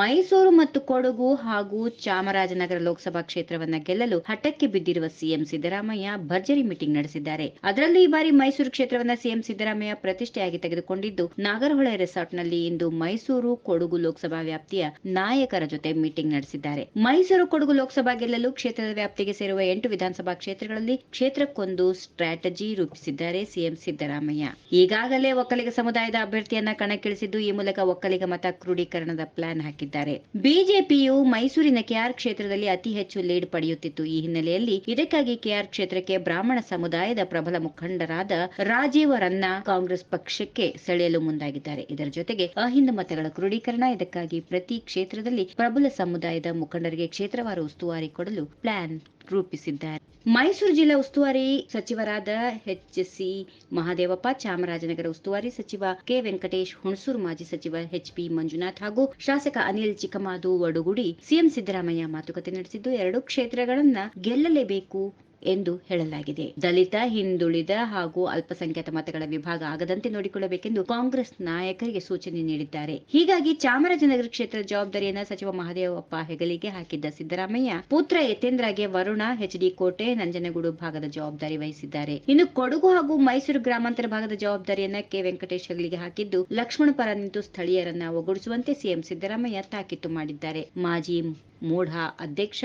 ಮೈಸೂರು ಮತ್ತು ಕೊಡಗು ಹಾಗೂ ಚಾಮರಾಜನಗರ ಲೋಕಸಭಾ ಕ್ಷೇತ್ರವನ್ನ ಗೆಲ್ಲಲು ಹಠಕ್ಕೆ ಬಿದ್ದಿರುವ ಸಿಎಂ ಸಿದ್ದರಾಮಯ್ಯ ಭರ್ಜರಿ ಮೀಟಿಂಗ್ ನಡೆಸಿದ್ದಾರೆ. ಅದರಲ್ಲೂ ಈ ಬಾರಿ ಮೈಸೂರು ಕ್ಷೇತ್ರವನ್ನ ಸಿಎಂ ಸಿದ್ದರಾಮಯ್ಯ ಪ್ರತಿಷ್ಠೆಯಾಗಿ ತೆಗೆದುಕೊಂಡಿದ್ದು, ನಾಗರಹೊಳೆ ರೆಸಾರ್ಟ್ನಲ್ಲಿ ಇಂದು ಮೈಸೂರು ಕೊಡಗು ಲೋಕಸಭಾ ವ್ಯಾಪ್ತಿಯ ನಾಯಕರ ಜೊತೆ ಮೀಟಿಂಗ್ ನಡೆಸಿದ್ದಾರೆ. ಮೈಸೂರು ಕೊಡಗು ಲೋಕಸಭಾ ಗೆಲ್ಲಲು ಕ್ಷೇತ್ರದ ವ್ಯಾಪ್ತಿಗೆ ಸೇರುವ ಎಂಟು ವಿಧಾನಸಭಾ ಕ್ಷೇತ್ರಗಳಲ್ಲಿ ಕ್ಷೇತ್ರಕ್ಕೊಂದು ಸ್ಟ್ರಾಟಜಿ ರೂಪಿಸಿದ್ದಾರೆ ಸಿಎಂ ಸಿದ್ದರಾಮಯ್ಯ. ಈಗಾಗಲೇ ಒಕ್ಕಲಿಗ ಸಮುದಾಯದ ಅಭ್ಯರ್ಥಿಯನ್ನ ಕಣಕ್ಕಿಳಿಸಿದ್ದು, ಈ ಮೂಲಕ ಒಕ್ಕಲಿಗ ಮತ ಕ್ರೋಢೀಕರಣದ ಪ್ಲಾನ್ ಹಾಕಿದ್ದಾರೆ. ಬಿಜೆಪಿಯು ಮೈಸೂರಿನ ಕೆಆರ್ ಕ್ಷೇತ್ರದಲ್ಲಿ ಅತಿ ಹೆಚ್ಚು ಲೀಡ್ ಪಡೆಯುತ್ತಿತ್ತು. ಈ ಹಿನ್ನೆಲೆಯಲ್ಲಿ ಇದಕ್ಕಾಗಿ ಕೆಆರ್ ಕ್ಷೇತ್ರಕ್ಕೆ ಬ್ರಾಹ್ಮಣ ಸಮುದಾಯದ ಪ್ರಬಲ ಮುಖಂಡರಾದ ರಾಜೀವರನ್ನ ಕಾಂಗ್ರೆಸ್ ಪಕ್ಷಕ್ಕೆ ಸೆಳೆಯಲು ಮುಂದಾಗಿದ್ದಾರೆ. ಇದರ ಜೊತೆಗೆ ಅಹಿಂದ ಮತಗಳ ಕ್ರೋಢೀಕರಣ ಇದಕ್ಕಾಗಿ ಪ್ರತಿ ಕ್ಷೇತ್ರದಲ್ಲಿ ಪ್ರಬಲ ಸಮುದಾಯದ ಮುಖಂಡರಿಗೆ ಕ್ಷೇತ್ರವಾರು ಉಸ್ತುವಾರಿ ಕೊಡಲು ಪ್ಲಾನ್ ರೂಪಿಸಿದ್ದಾರೆ. ಮೈಸೂರು ಜಿಲ್ಲಾ ಉಸ್ತುವಾರಿ ಸಚಿವರಾದ ಎಚ್ ಸಿ ಮಹಾದೇವಪ್ಪ, ಚಾಮರಾಜನಗರ ಉಸ್ತುವಾರಿ ಸಚಿವ ಕೆ ವೆಂಕಟೇಶ್, ಹುಣಸೂರು ಮಾಜಿ ಸಚಿವ ಎಚ್ ಪಿ ಮಂಜುನಾಥ್ ಹಾಗೂ ಶಾಸಕ ಅನಿಲ್ ಚಿಕ್ಕಮಾದು ಒಡುಗುಡಿ ಸಿಎಂ ಸಿದ್ದರಾಮಯ್ಯ ಮಾತುಕತೆ ನಡೆಸಿದ್ದು. ಎರಡು ಕ್ಷೇತ್ರಗಳನ್ನ ಗೆಲ್ಲಲೇಬೇಕು ಎಂದು ಹೇಳಲಾಗಿದೆ. ದಲಿತ, ಹಿಂದುಳಿದ ಹಾಗೂ ಅಲ್ಪಸಂಖ್ಯಾತ ಮತಗಳ ವಿಭಾಗ ಆಗದಂತೆ ನೋಡಿಕೊಳ್ಳಬೇಕೆಂದು ಕಾಂಗ್ರೆಸ್ ನಾಯಕರಿಗೆ ಸೂಚನೆ ನೀಡಿದ್ದಾರೆ. ಹೀಗಾಗಿ ಚಾಮರಾಜನಗರ ಕ್ಷೇತ್ರದ ಜವಾಬ್ದಾರಿಯನ್ನ ಸಚಿವ ಮಹದೇವಪ್ಪ ಹೆಗಲಿಗೆ ಹಾಕಿದ್ದ ಸಿದ್ದರಾಮಯ್ಯ, ಪುತ್ರ ಯತೇಂದ್ರಗೆ ವರುಣ ಎಚ್ಡಿ ಕೋಟೆ, ನಂಜನಗೂಡು ಭಾಗದ ಜವಾಬ್ದಾರಿ ವಹಿಸಿದ್ದಾರೆ. ಇನ್ನು ಕೊಡಗು ಹಾಗೂ ಮೈಸೂರು ಗ್ರಾಮಾಂತರ ಭಾಗದ ಜವಾಬ್ದಾರಿಯನ್ನ ಕೆ. ವೆಂಕಟೇಶ್ ಹೆಗಲಿಗೆ ಹಾಕಿದ್ದು, ಲಕ್ಷ್ಮಣ ಪರ ನಿಂತು ಸ್ಥಳೀಯರನ್ನ ಒಗ್ಗೂಡಿಸುವಂತೆ ಸಿಎಂ ಸಿದ್ದರಾಮಯ್ಯ ತಾಕೀತು ಮಾಡಿದ್ದಾರೆ. ಮಾಜಿ ಮೂಢಾ ಅಧ್ಯಕ್ಷ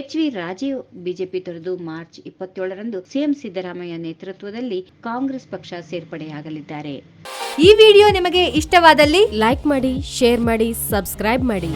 ಎಚ್ ವಿ ರಾಜೀವ್, ಬಿಜೆಪಿ ತೊರೆದು ಮಾರ್ಚ್ ಇಪ್ಪತ್ತೇಳರಂದು ಸಿಎಂ ಸಿದ್ದರಾಮಯ್ಯ ನೇತೃತ್ವದಲ್ಲಿ ಕಾಂಗ್ರೆಸ್ ಪಕ್ಷ ಸೇರ್ಪಡೆಯಾಗಲಿದ್ದಾರೆ. ಈ ವಿಡಿಯೋ ನಿಮಗೆ ಇಷ್ಟವಾದಲ್ಲಿ ಲೈಕ್ ಮಾಡಿ, ಶೇರ್ ಮಾಡಿ, ಸಬ್ಸ್ಕ್ರೈಬ್ ಮಾಡಿ.